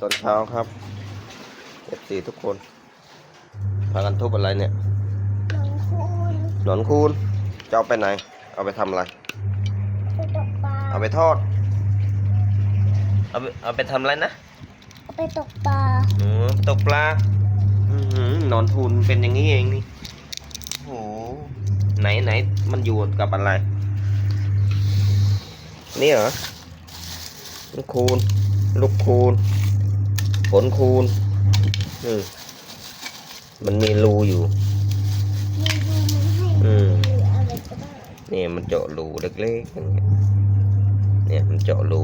ตอนเช้าครับเอฟซีทุกคน พากันทุบอะไรเนี่ยหนองคูณหนอนคูณจะเอาไปไหน เอาไปทำอะไรไปตกปลาเอาไปทอด เอาไปเอาไปทำอะไรนะ เอาไปตกปลาอืมตกปลาอื้อหือหนอนทูนเป็นอย่างนี้เองนี่โอ้โหไหนไหนมันอยู่กับอะไรนี่เหรอลูกคูณลูกคูณ ผลคูณอืมมันมีรูอยู่มีดูมันให้อืมหรืออะไรก็ได้นี่มันเจาะรูเล็กๆอย่างเงี้ยเนี่ยมันเจาะรู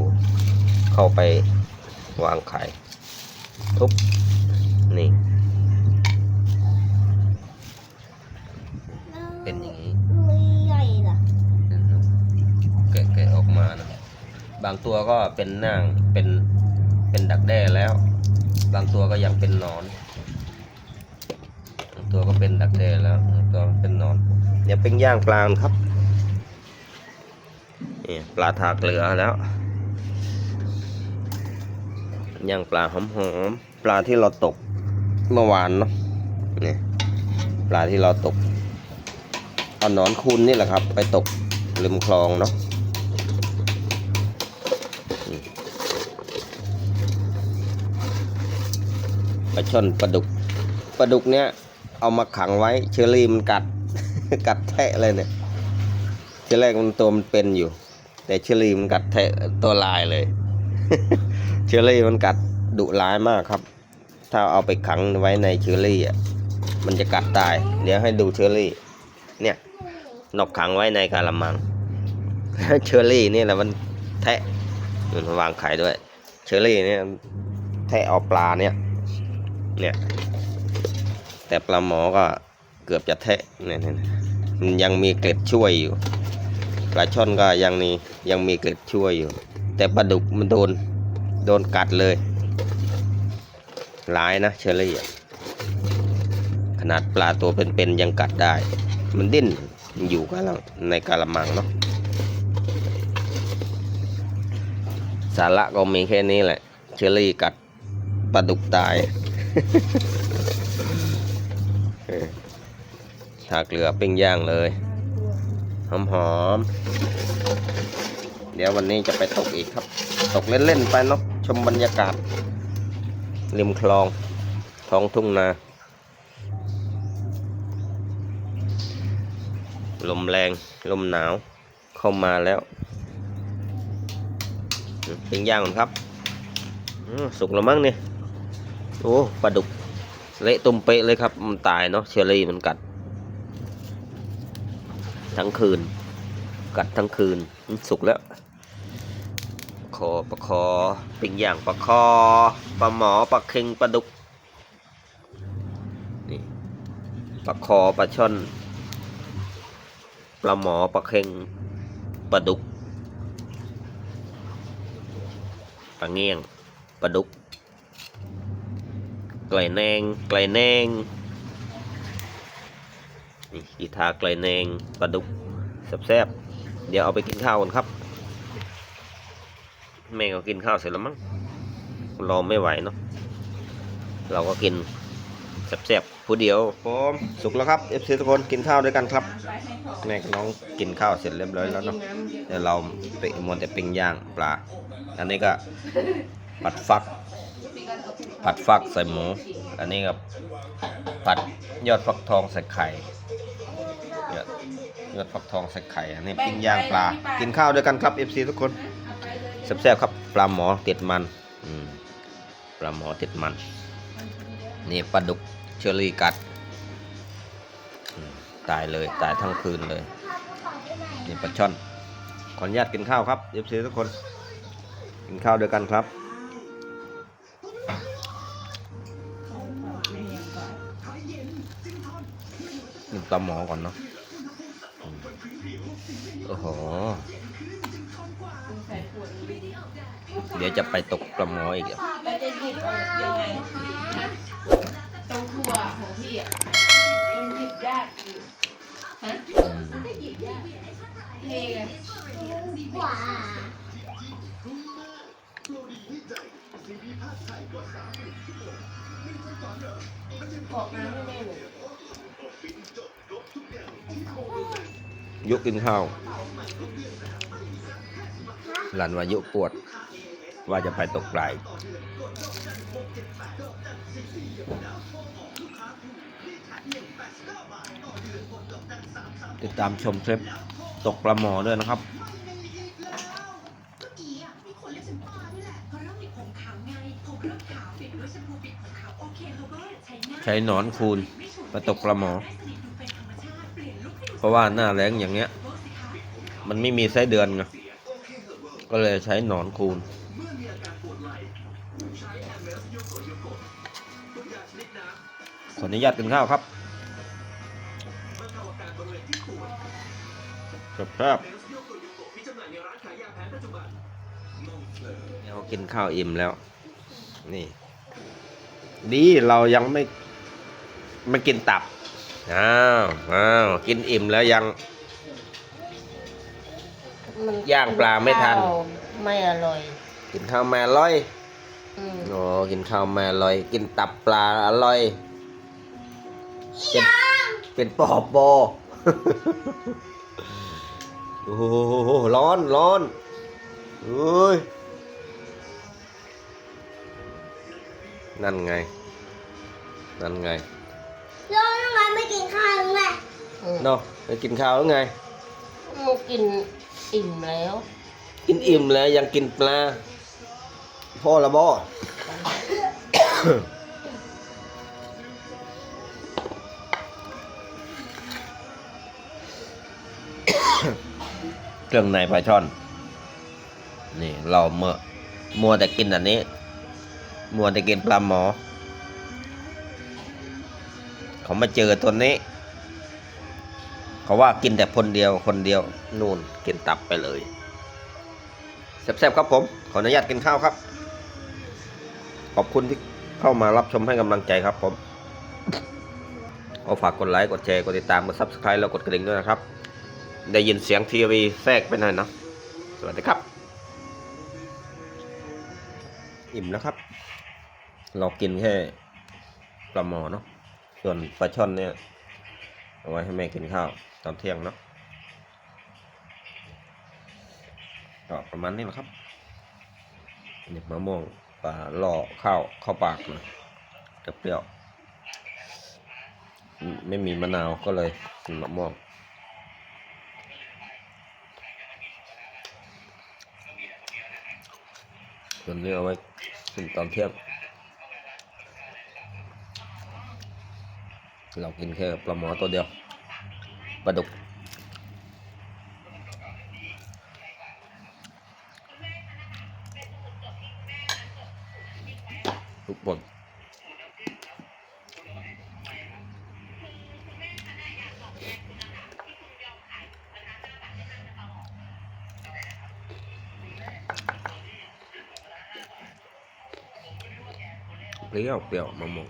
เข้าไปวางไข่ทุบนี่ เป็นอย่างนี้มือใหญ่ล่ะแกะแกะออกมานะบางตัวก็เป็นนางเป็นเป็นดักแด้แล้ว บางตัวก็ยังเป็นนอน ตัวก็เป็นดักแด้แล้วตัวเป็นนอน เดี๋ยวเป็นย่างปลาครับนี่ปลาถากเหลือแล้ว ย่างปลาหอมๆ ปลาที่เราตกเมื่อวานเนาะนี่ปลาที่เราตกเอาหนอนคูนนี่แหละครับ ไปตกริมคลองเนาะ ปลาช่อนปลาดุกปลาดุกเนี้ยเอามาขังไว้ เชอรี่มันกัด กัดแทะเลยเนี่ยทีแรกมันตัวมันเป็นอยู่ แต่เชอรี่มันกัดแทะตัวลายเลย เชอรี่มันกัดดุร้ายมากครับ ถ้าเอาไปขังไว้ในเชอรี่อะมันจะกัดตาย เดี๋ยวให้ดูเชอรี่ เนี่ยนกขังไว้ในกาละมังเชอรี่นี่แหละมันแทะมันวางไข่ด้วย เชอรี่เนี่ยแทะเอาปลาเนี่ย เนี่ย แต่ปลาหมอก็เกือบจะแทะเนี่ยเนี่ยมันยังมีเกล็ดช่วยอยู่ปลาช่อนก็ยังมียังมีเกล็ดช่วยอยู่ แต่ปลาดุกมันโดนโดนกัดเลยหลายนะเชอรี่ขนาดปลาตัวเป็นๆยังกัดได้ มันดิ้นมันอยู่กันในกาละมังเนาะสาระก็มีแค่นี้แหละ เชอรี่กัดปลาดุกตาย เออถากเกลือปิ้งย่างเลยหอมหอมๆเดี๋ยววันนี้จะไปตกอีกครับ ตกเล่น ๆ ไปเนาะชมบรรยากาศ ริมคลอง ท้องทุ่งนา ลมแรง ลมหนาว เข้ามาแล้วปิ้งย่างครับ สุกแล้วมั้งเนี่ย อ้ปลาดุกเละตุ่มเป๊ะเลยครับ มันตายเนาะเชอรี่มันกัด ทั้งคืน กัดทั้งคืนสุกแล้ว คอปลาคอปิ้งย่างปลาคอปลาหมอปลาเค็งปลาดุกนี่ปลาคอปลาช่อนปลาหมอปลาเค็งปลาดุกปลาเงี้ยงปลาดุก ไก่แนงไก่แนงนี่กีทาไก่แนงปลาดุกแซ่บๆเดี๋ยวเอาไปกินข้าวกันครับ แม่ก็กินข้าวเสร็จแล้วมั้งรอไม่ไหวเนาะเราก็กินแซ่บๆผู้เดียวพร้อมสุกแล้วครับเอฟซีทุกคนกินข้าวด้วยกันครับ แม่กับน้องกินข้าวเสร็จเรียบร้อยแล้วเนาะเดี๋ยวเราไปมัวแต่ปิ้งย่างปลาอันนี้ก็ ปัดฟัก ผัดฟักใส่หมู อันนี้ก็ผัดยอดฟักทองใส่ไข่ยอดยอดฟักทองใส่ไข่ อันนี้ปิ้งย่างปลา กินข้าวด้วยกันครับ FC ทุกคนแซ่บๆครับ ปลาหมอติดมันอืปลาหมอติดมัน นี่ปลาดุกเชอรี่กัด ตายเลยตายทั้งคืนเลย นี่ปลาช่อน ขออนุญาตกินข้าวครับ FC ทุกคน กินข้าวด้วยกันครับ กินปลาหมอก่อนเนาะโอ้โห เดี๋ยวจะไปตกปลาหมออีกอะแล้วจะหยิบยังไงตรงถั่วของพี่อะมันหยิบยากอยู่ฮะอืมเทไงกว่ากรอกน้ำไม่แน่เลย ยุกินข้าว หลันว่ายุปวด ว่าจะไปตกปลายติดตามชมคลิปตกปลาหมอด้วยนะครับใช้หนอนคูณมาตกปลาหมอ ราะว่าหน้าแรงอย่างเงี้ย มันไม่มีไส้เดือนไงก็เลยใช้หนอนคูณขออนุญาตกินข้าวครับครับครับเรากินข้าวอิ่มแล้ว นี่ ดีเรายังไม่ไม่กินตับ อ้าวอ้าวกินอิ่มแล้วยัง มันย่างปลาไม่ทัน ข้าวไม่อร่อย กินข้าวแม่อร่อยอืมโอ้กินข้าวแม่อร่อย กินตับปลาอร่อยเป็นเป็นปอบโบ โอ้โหร้อนร้อนเอ้ยนั่นไง นั่นไงแล้วทำ ไมไม่กินข้าวหรือไงอืมเนาะไปกินข้าวแล้วไงมันกินอิ่มแล้ว กินอิ่มแล้วยังกินปลาพ่อละบ่ เครื่องในปลาช่อน นี่เราเมื่อมัวแต่กินอันนี้ มัวแต่กินปลาหมอ เขามาเจอตัวนี้ เขาว่ากินแต่คนเดียวคนเดียวนู่นกินตับไปเลยแซ่บๆครับผม ขออนุญาตกินข้าวครับ ขอบคุณที่เข้ามารับชมให้กำลังใจครับผมขอฝากกดไลค์ กดแชร์ กดติดตาม กด subscribe แล้วกดกระดิ่งด้วยนะครับ ได้ยินเสียงทีวีแทรกไปหน่อยนะ สวัสดีครับ อิ่มแล้วครับ เรากินแค่ปลาหมอเนาะ ส่วนปลาช่อนเนี่ยเอาไว้ให้แม่กินข้าวตอนเที่ยงเนาะก็ประมาณนี้แหละครับเนี่มะม่วงปลาล่อข้าวเข้าปากนะจะเปรี้ยว ไม่มีมะนาวก็เลยกินมะม่วงส่วนนี้เอาไว้กินตอนเที่ยง เรากินแค่ปลาหมอตัวเดียวปลาดุกทุกคนเปรี้ยวเปรี้ยวมะม่วง